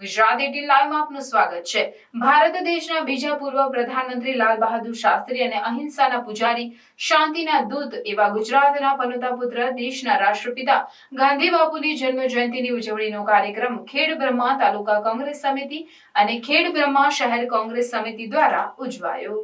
Gujarat eighteen લાઈવમાં આપનું સ્વાગત છે. ભારત દેશના બીજા પૂર્વ પ્રધાનમંત્રી લાલ બહાદુર શાસ્ત્રી અને અહિંસાના પૂજારી શાંતિના દૂત એવા ગુજરાતના પનોતા પુત્ર, દેશના રાષ્ટ્રપિતા ગાંધી બાપુની જન્મ જયંતિની ઉજવણીનો કાર્યક્રમ ખેડ બ્રહ્મા તાલુકા કોંગ્રેસ સમિતિ અને ખેડ બ્રહ્મા શહેર કોંગ્રેસ સમિતિ દ્વારા ઉજવાયો.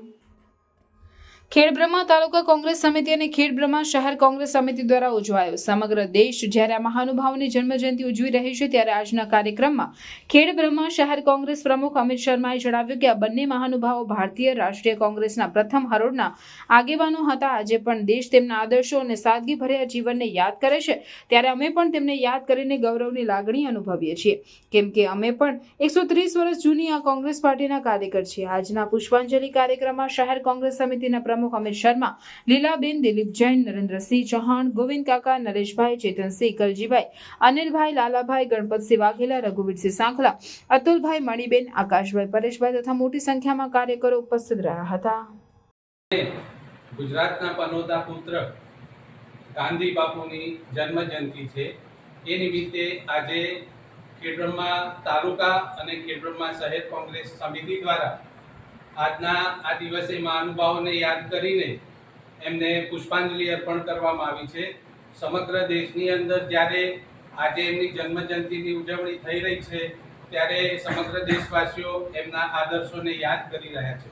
ખેડ બ્રહ્મા તાલુકા કોંગ્રેસ સમિતિ અને ખેડબ્રહ્મા શહેર કોંગ્રેસ સમિતિ દ્વારા ઉજવાયો. સમગ્ર દેશ જ્યારે આ મહાનુભાવોની જન્મજયંતિ ઉજવી રહી છે, ત્યારે આજના કાર્યક્રમમાં ખેડબ્રહ્મા શહેર કોંગ્રેસ પ્રમુખ અમિત શર્માએ જણાવ્યું કે આ બંને મહાનુભાવો ભારતીય રાષ્ટ્રીય કોંગ્રેસના પ્રથમ હરોળના આગેવાનો હતા. આજે પણ દેશ તેમના આદર્શો અને સાદગીભર્યા જીવનને યાદ કરે છે. ત્યારે અમે પણ તેમને યાદ કરીને ગૌરવની લાગણી અનુભવીએ છીએ. કેમ કે અમે પણ એકસો ત્રીસ વર્ષ જૂની આ કોંગ્રેસ પાર્ટીના કાર્યકર છીએ. આજના પુષ્પાંજલિ કાર્યક્રમમાં શહેર કોંગ્રેસ સમિતિના પ્રમુખ અમિત શર્મા, લીલાબેન દિલીપ જૈન, નરેન્દ્રસિંહ ચૌહાણ, ગોવિંદ કાકા, નરેશભાઈ, ચેતનસિંહ કલજીભાઈ, અનિલભાઈ લાલાભાઈ, ગણપતસિંહ વાઘેલા, રઘુવીરસિંહ સાંખલા, અતુલભાઈ મણીબેન, આકાશભાઈ પરેશભાઈ તથા મોટી સંખ્યામાં કાર્યકરો ઉપસ્થિત રહ્યા હતા. ગુજરાતના પનોતા પુત્ર ગાંધી બાપુની જન્મ છે. એ નિમિત્તે આજે ખેડબ્રહ્મા તાલુકા અને ખેડબ્રહ્મા શહેર કોંગ્રેસ સમિતિ દ્વારા આજના આ દિવસે મહાનુભાવોને યાદ કરીને એમને પુષ્પાંજલિ અર્પણ કરવામાં આવી છે. સમગ્ર દેશની અંદર જ્યારે આજે એમની જન્મજયંતિની ઉજવણી થઈ રહી છે, ત્યારે સમગ્ર દેશવાસીઓ એમના આદર્શોને યાદ કરી રહ્યા છે.